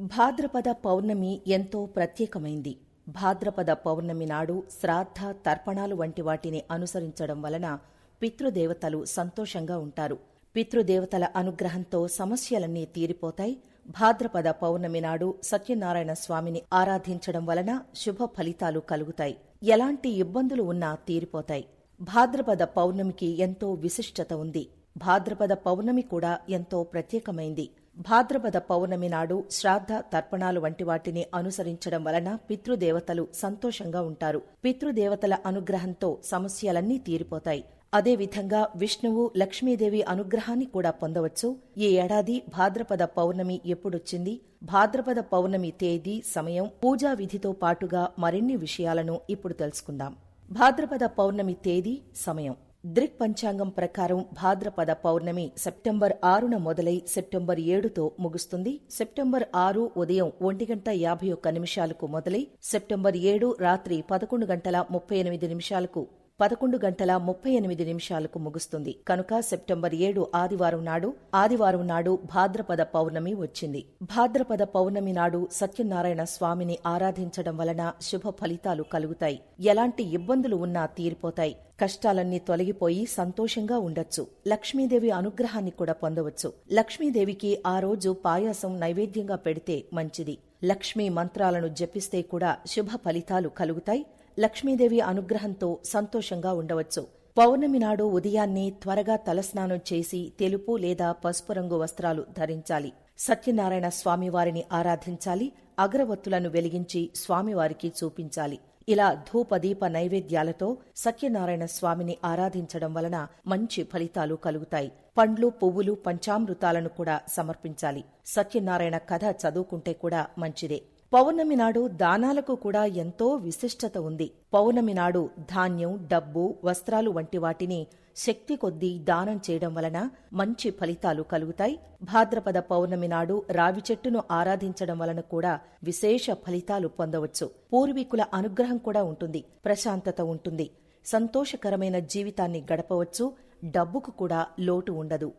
భాద్రపద పౌర్ణమి ఎంతో ప్రత్యేకమైంది. భాద్రపద పౌర్ణమి నాడు శ్రాద్ధ తర్పణాలు వంటి వాటిని అనుసరించడం వలన పితృదేవతలు సంతోషంగా ఉంటారు. పితృదేవతల అనుగ్రహంతో సమస్యలన్నీ తీరిపోతాయి. భాద్రపద పౌర్ణమి నాడు సత్యనారాయణ స్వామిని ఆరాధించడం వలన శుభ ఫలితాలు కలుగుతాయి. ఎలాంటి ఇబ్బందులు ఉన్నా తీరిపోతాయి. భాద్రపద పౌర్ణమికి ఎంతో విశిష్టత ఉంది. భాద్రపద పౌర్ణమి కూడా ఎంతో ప్రత్యేకమైంది. భాద్రపద పౌర్ణమి నాడు శ్రాద్ధ తర్పణాలు వంటి వాటిని అనుసరించడం వలన పితృదేవతలు సంతోషంగా ఉంటారు. పితృదేవతల అనుగ్రహంతో సమస్యలన్నీ తీరిపోతాయి. అదేవిధంగా విష్ణువు లక్ష్మీదేవి అనుగ్రహాన్ని కూడా పొందవచ్చు. ఈ ఏడాది భాద్రపద పౌర్ణమి ఎప్పుడొచ్చింది? భాద్రపద పౌర్ణమి తేదీ సమయం పూజా విధితో పాటుగా మరిన్ని విషయాలను ఇప్పుడు తెలుసుకుందాం. భాద్రపద పౌర్ణమి తేదీ సమయం. దృక్ పంచాంగం ప్రకారం భాద్రపద పౌర్ణమి సెప్టెంబర్ ఆరున మొదలై సెప్టెంబర్ ఏడుతో ముగుస్తుంది. సెప్టెంబర్ ఆరు ఉదయం ఒంటి గంట యాభై ఒక్క నిమిషాలకు మొదలై సెప్టెంబర్ ఏడు రాత్రి పదకొండు గంటల ముప్పై ఎనిమిది నిమిషాలకు పదకొండు గంటల ముప్పై ఎనిమిది నిమిషాలకు ముగుస్తుంది. కనుక సెప్టెంబర్ ఏడు ఆదివారం నాడు ఆదివారం నాడు భాద్రపద పౌర్ణమి వచ్చింది. భాద్రపద పౌర్ణమి నాడు సత్యనారాయణ స్వామిని ఆరాధించడం వలన శుభ ఫలితాలు కలుగుతాయి. ఎలాంటి ఇబ్బందులు ఉన్నా తీరిపోతాయి. కష్టాలన్నీ తొలగిపోయి సంతోషంగా ఉండొచ్చు. లక్ష్మీదేవి అనుగ్రహాన్ని కూడా పొందవచ్చు. లక్ష్మీదేవికి ఆ రోజు పాయాసం నైవేద్యంగా పెడితే మంచిది. లక్ష్మీ మంత్రాలను జపిస్తే కూడా శుభ ఫలితాలు కలుగుతాయి. లక్ష్మీదేవి అనుగ్రహంతో సంతోషంగా ఉండవచ్చు. పౌర్ణమి నాడు ఉదయాన్నే త్వరగా తలస్నానం చేసి తెలుపు లేదా పసుపు రంగు వస్త్రాలు ధరించాలి. సత్యనారాయణ స్వామివారిని ఆరాధించాలి. అగరవత్తులను వెలిగించి స్వామివారికి చూపించాలి. ఇలా ధూపదీప నైవేద్యాలతో సత్యనారాయణ స్వామిని ఆరాధించడం వలన మంచి ఫలితాలు కలుగుతాయి. పండ్లు పువ్వులు పంచామృతాలను కూడా సమర్పించాలి. సత్యనారాయణ కథ చదువుకుంటే కూడా మంచిదే. పౌర్ణమి నాడు దానాలకు కూడా ఎంతో విశిష్టత ఉంది. పౌర్ణమి నాడు ధాన్యం డబ్బు వస్త్రాలు వంటి వాటిని శక్తి కొద్దీ దానం చేయడం వలన మంచి ఫలితాలు కలుగుతాయి. భాద్రపద పౌర్ణమి నాడు రావి చెట్టును ఆరాధించడం వలన కూడా విశేష ఫలితాలు పొందవచ్చు. పూర్వీకుల అనుగ్రహం కూడా ఉంటుంది. ప్రశాంతత ఉంటుంది. సంతోషకరమైన జీవితాన్ని గడపవచ్చు. డబ్బుకు కూడా లోటు ఉండదు.